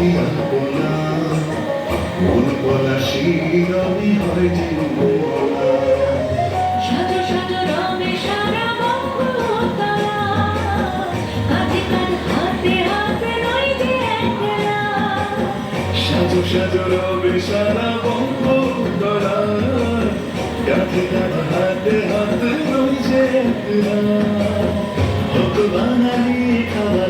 মন নই সাজো সাজো রবে সারা বঙ্গ দলা কাঁধে কাঁধ হাতে হাতে রয়েছে হত বাঙালি খাবার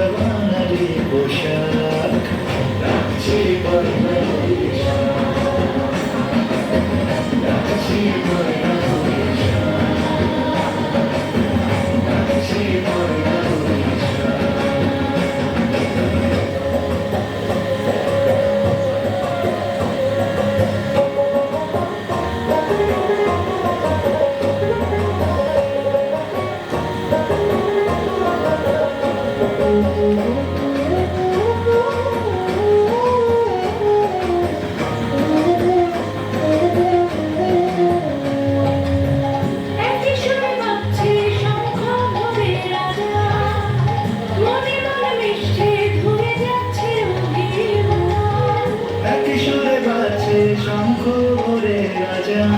রাজা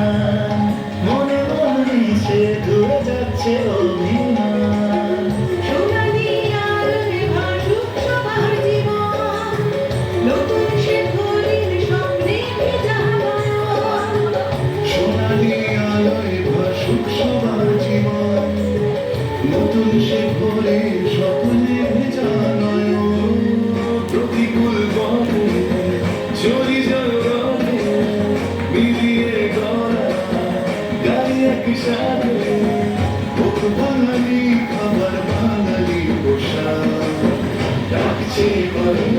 মনে মনে সে ধরে যাচ্ছে অভিমান। সোনালি আলোয় ভাসুক সবার জীবন নতুন সে ভোরে স্বপ্নে ভেজা নয়ন। প্রতিকূল পথে চলি যাও মিলিয়ে ভোগ বাঙালি খাবার বাঙালি পোশাক ডাকছে বর্ণা